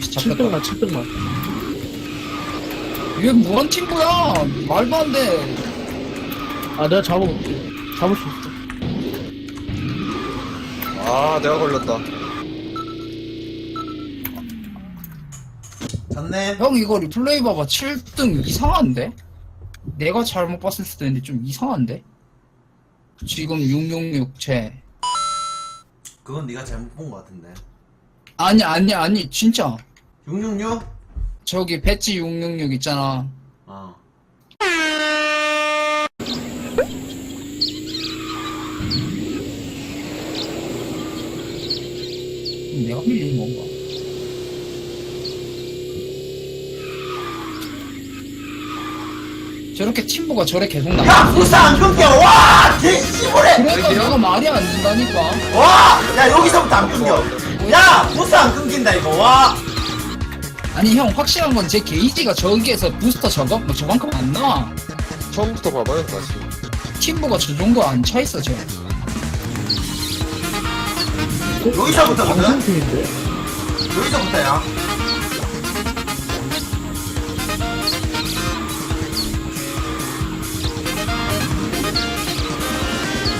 7등만 7등만 이게 무한 팀부야 말도 안 돼 아 내가 잡아볼게 잡을 수 있어 아 내가 걸렸다 졌네. 형 이거 리플레이 봐봐 7등 이상한데? 내가 잘못 봤을 수도 있는데 좀 이상한데? 지금 666채 그건 네가 잘못 본 것 같은데. 아니 아니 아니 진짜 666? 저기 배지 666 있잖아 어. 내가 밀린 건가? 저렇게 팀보가 저래 계속 나. 야, 부스 안 끊겨! 와! 개씨부래! 그러니까 내가 말이 안 된다니까. 와! 야, 여기서부터 안 끊겨. 야! 부스 안 끊긴다, 이거. 와! 아니 형 확실한 건 제 게이지가 저기에서 부스터 저거 뭐 저만큼 안 나와. 처음부터 봐봐요 다시 팀보가 저 정도 안 차 있어 저. 여기서부터거든? 방송팀인데? 여기서부터야.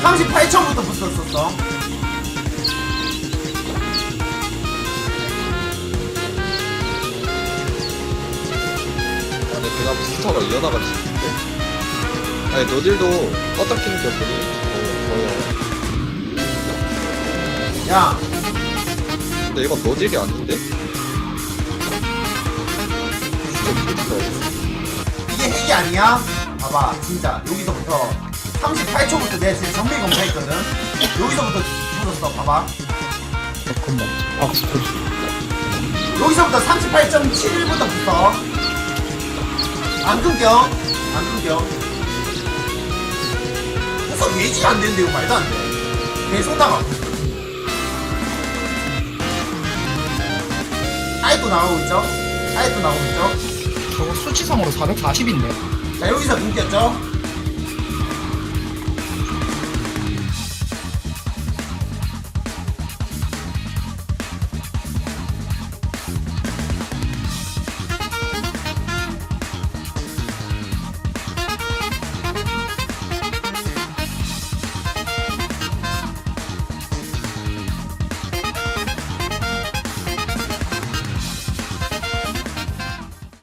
삼십팔 초부터 붙었었어. 그냥 부스터가 이어나갈 수 있는데 아니 너들도 껐다 키는 겼거든 어, 야, 저요 근데 이건 너질이 아닌데? 진짜 부스터 이게 핵이 아니야? 봐봐, 진짜. 여기서부터 38초부터 내가 지금 정밀 검사했거든? 여기서부터 붙었어, 봐봐. 잠깐만 박스 터지 여기서부터 38.71부터 붙어. 안 끊겨. 안 끊겨. 우선 예지가 안 되는데, 이거 말도 안 돼. 계속 나가. 아이도 나오고 있죠? 아이도 나오고 있죠? 저거 수치상으로 440인데. 자, 여기서 끊겼죠?